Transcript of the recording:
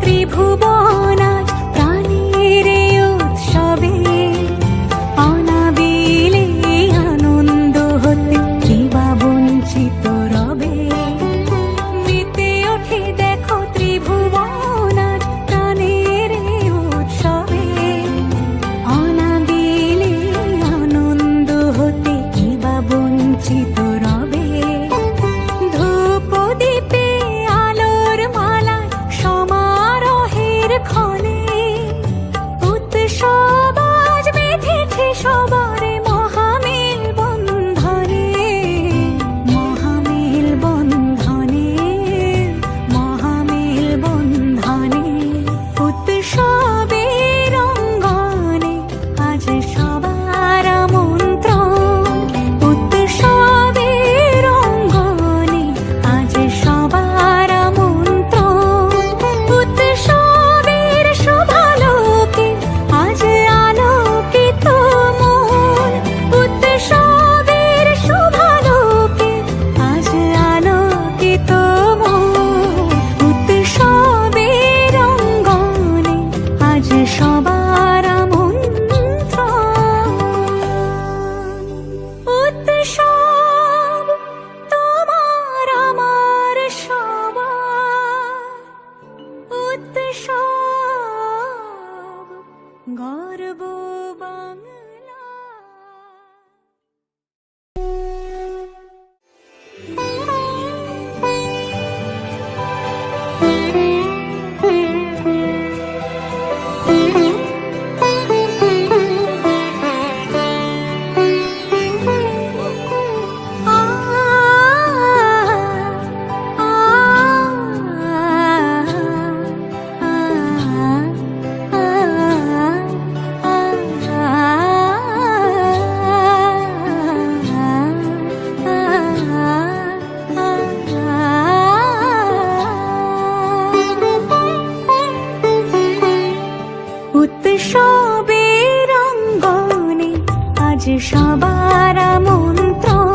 ত্রিভুবনা উৎসবে রঙ্গনে আজ সবার আমন্ত্রণ।